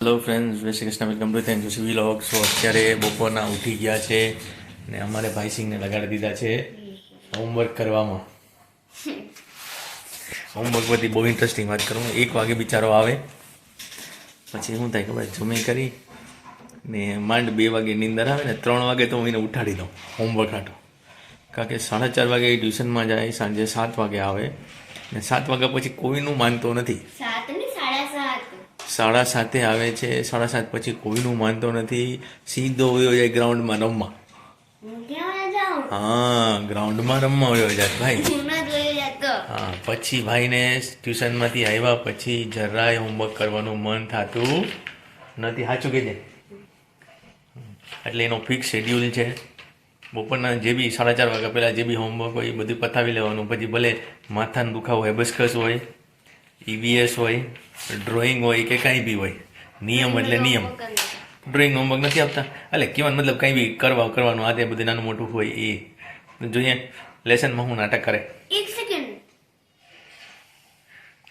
Hello friends Jay Shri Krishna welcome to thank you vlog so અત્યારે બપોરના ઉઠી ગયા છે ને અમારે ભાઈસિંગને લગાડી દીધા છે હોમવર્ક કરવામાં. હોમવર્ક બધી બહુ ઇન્ટરેસ્ટિંગ વાત કરું. એક વાગે બિચારો આવે. પછી શું થાય ખબર? જમી કરી ને માંડ બે વાગે નીંદર આવે ને ત્રણ વાગે તો હું એને ઉઠાડી દઉં હોમવર્ક હાટું. કારણ કે સાડા ચાર વાગે ટ્યુશનમાં જાય, સાંજે સાત વાગે આવે ને સાત વાગ્યા પછી કોઈનું માનતો નથી. સાડા સાતે આવે છે, સાડા સાત પછી કોઈનું માનતો નથી. સીધો વયો જાય ગ્રાઉન્ડમાં રમવા. હું, ગ્રાઉન્ડમાં રમવા વયો જાય ભાઈ. હું, પછી ભાઈને ટ્યુશનમાંથી આવ્યા પછી જરાય હોમવર્ક કરવાનું મન થતું નથી. સાચું કે છે એટલે એનો ફિક્સ શેડ્યુલ છે. બપોરના જે બી સાડા ચાર વાગ્યા પહેલાં જે બી હોમવર્ક હોય એ બધું પતાવી લેવાનું. પછી ભલે માથાનું દુખાવો હેબસ્કસ હોય ઈવીએસ હોય ડ્રોઈંગ હોય કે કાંઈ બી હોય. નિયમ એટલે નિયમ. ડ્રોઈંગ હોમવર્ક નથી આપતા. એટલે કહેવાનો મતલબ કંઈ બી કરવા કરવાનું આ તે બધું નાનું મોટું હોય એ. જોઈએ લેસનમાં હું નાટક કરે. એક સેકન્ડ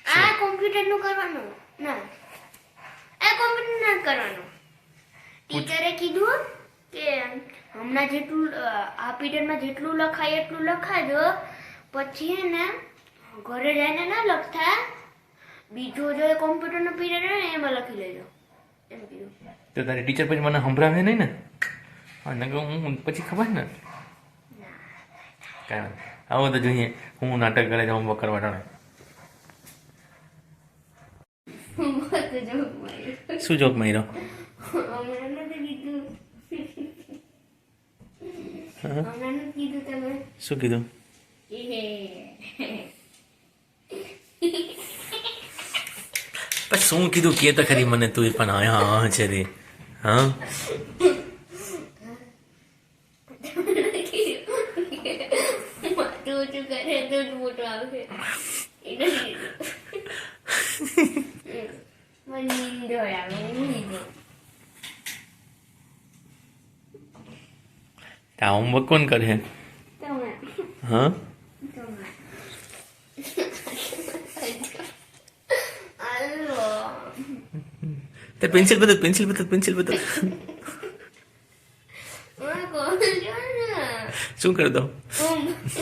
આ કોમ્પ્યુટરનું કરવાનું? ના. આ કોમ્પ્યુટર ના કરવાનું. ટીચરે કીધું કે હમણાં જેટલું આ પીરિયડમાં જેટલું લખાય એટલું લખાજો. પછી ને ઘરે જઈને ના લખતા. બીજો જો કોમ્પ્યુટરનો પીરિયડ હોય ને એમાં લખી લેજો. એમ કીધું. તો તારી ટીચર પછી મને સંભળાવે નહીં ને? અને હું પછી ખબર ને? નહીં. આવો તો જોઈએ. હું નાટક કરે છે હોમવર્ક કરવા ટાણે શું જોક માર્યો? શું કીધું? પણ શું કીધું કે તો ખરી મને તું પણ હા હા હા છે રે હા હોમવર્ક કોણ કરે તો જ મોટો આવશે એ નથી કીધું. મને નીંદર આવે ઊંઘી જાઉં. આ હોમવર્ક કોણ કરે તમે હા તમે હાલો તે પેન્સિલ બદલ પેન્સિલ બદલ પેન્સિલ બદલ શું કરી દો?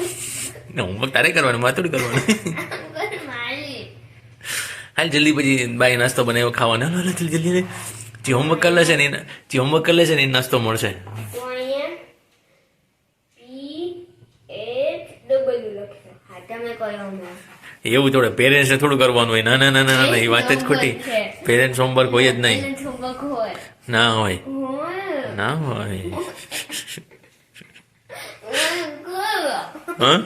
ને હોમવર્ક તારે કરવાનું મારે થોડી કરવાનું. હાલ જલ્દી પછી બાય નાસ્તો બનાવ્યો ખાવાનો. હાલો હાલો જલ્દી જલ્દી જે હોમવર્ક કરી લેશે ને જે હોમવર્ક કરી લેશે ને એ નાસ્તો મળશે. તમે એવું થોડે પેરેન્ટ્સને થોડું કરવાનું હોય. ના ના ના ના ના એ વાત જ ખોટી. પેરેન્ટ્સ હોમવર્ક હોય જ નહીં. ના હોય. ના હોય. હા?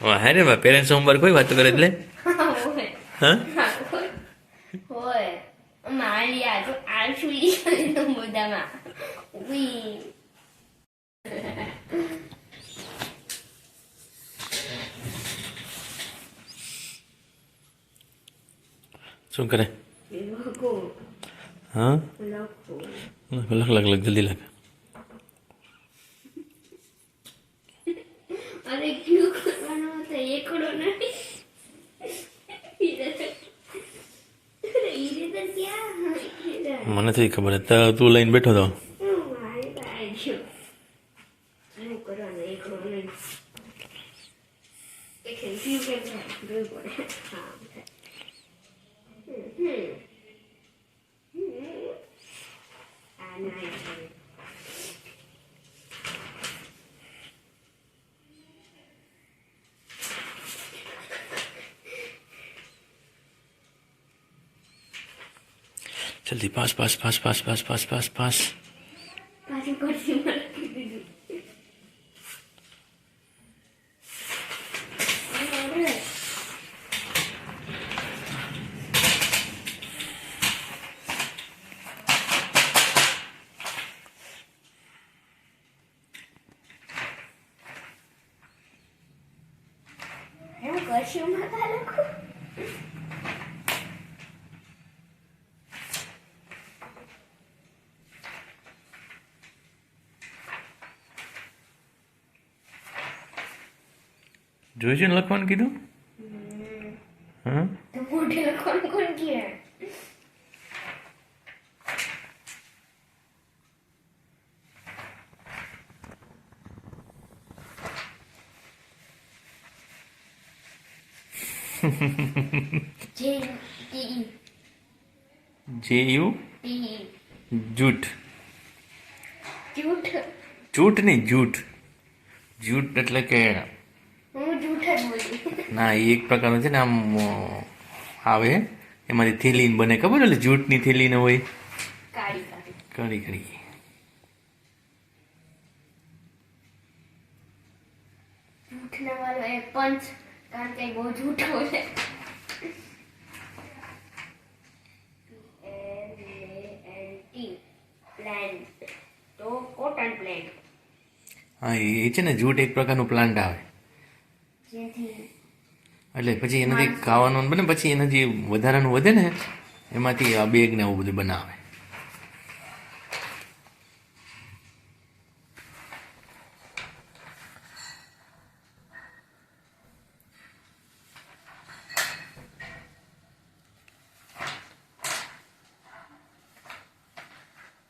હા હે પેરેન્ટ્સ હોમવર્ક હોય વાત કરે એટલે? હા, હોય. શું કરે? હા? લખ લખ લખ જલ્દી લખ. મને થઈ ખબર. તું લઈને બેઠો હતો જલ્દી pass pass pass pass pass pass pass pass. જોઈશું ને લખવાનું કીધું? હા? જે યુ જૂઠ. જૂઠ? જૂઠ નહીં જૂઠ. જૂઠ એટલે કે ના એ એક પ્રકારનું છે ને આમ આવે. એમાંથી થેલી બને ખબર? એટલે જૂટની થેલી ને હોય. કાળી કાળી. કરી કરી જૂઠ ના વાળો એ પંચ કારણ કે બહુ જૂઠ બોલે. પ્લાન્ટ તો કોટન પ્લાન્ટ હા એ છે ને જૂટ એક પ્રકારનું પ્લાન્ટ આવે. એટલે પછી એનાથી ખાવાનું બને, પછી એના જે વધારાનું વધે ને, એમાંથી આ બેગ ને એવું બધું બનાવે.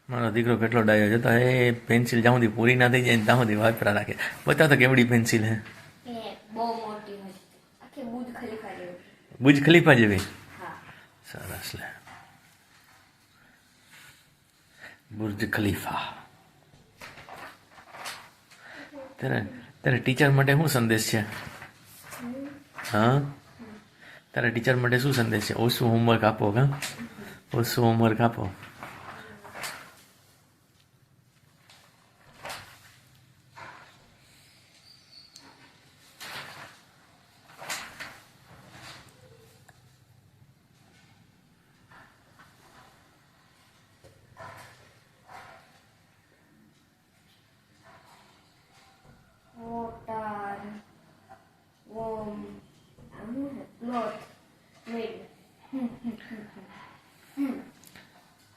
મારો દીકરો કેટલો ડાયો જતો એ પેન્સિલ જ્યાં પૂરી ના થઈ જાય ત્યાં સુધી વાપરા રાખે. બતાવ તો કેવડી પેન્સિલ હે. બહુ મોટી હોય. આખી બુજ ખલીફા જેવી. બુજ ખલીફા જેવી? હા. સરસ લે. Burj Khalifa. તારે તારે ટીચર માટે શું સંદેશ છે? હા? તારા ટીચર માટે શું સંદેશ છે? ઓછું હોમવર્ક આપો હા ઓછું હોમવર્ક આપો.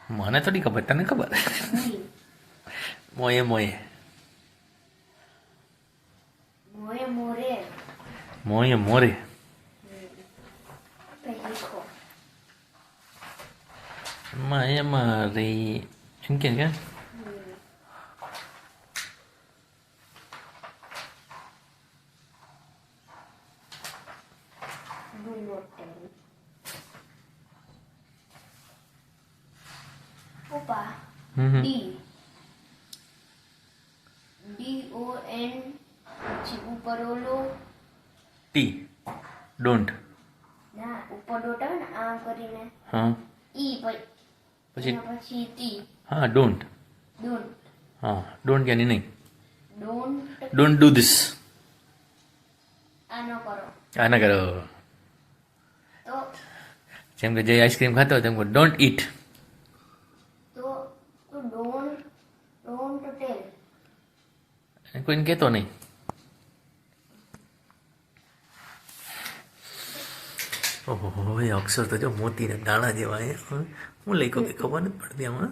મને થોડી ખબર તને ખબર? મોયે મોયે મોરે. મોરે. મોયે મોરે માયે મારી. એમ કે કે? do not D D. O N પછી ઉપર ઓલો. ટી. ડોન્ટ. ના ઉપર ડોટ આવે ને આમ કરીને. હા. ઈ પછી પછી ટી. હા ડોન્ટ. ડોન્ટ. હા ડોન્ટ કે નહીં ડોન્ટ. Don't do this. આનો કરો. આના કરો. જેમ કે જે આઈસ્ક્રીમ ખાતો હોય તેમ ડોન્ટ ઇટ તો તો ડોન્ટ ડોન્ટ ટેલ કોઈને કહેતો નહીં. ઓહો એ અક્ષર તો જો મોતીના દાણા જેવા એ હું હું લખ્યો કે ખબર નથી પડતી આમાં.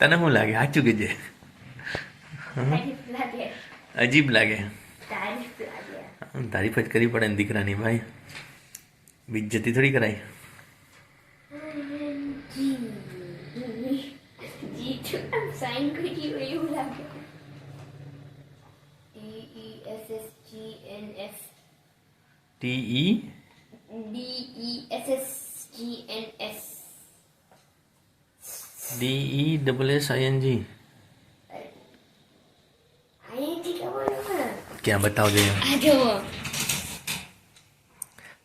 તને શું લાગે? સાચું કે જે અજીબ લાગે. તારીફ લાગે. તારીફ જ કરવી પડે ને દીકરાની ભાઈ. બીજતી થોડી કરાય જી જી તો આમ સાઈન કરી હોય એવું લાગે T E S S G N S T E D E S S G N S D E double S I N G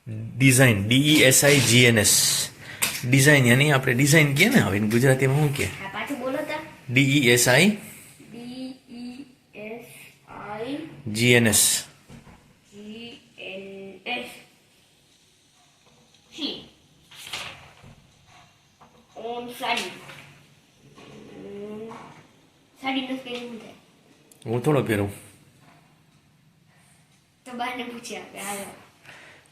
design D S I G N S design યાની આપણે design કહીએ ને હવે ગુજરાતીમાં શું કહે S S S G N S C on sari on સાડીનો spelling શું થાય હું થોડો પહેરું તો બાને પૂછ્યા કે હાલો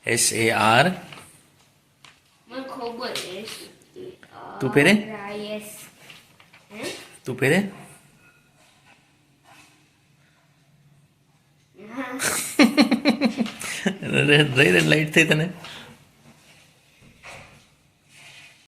એસ એ આર મને ખબર તું પહેરે? રાયસ હે તું પહેરે? રેડ રહી લાઈટ થઈ તને.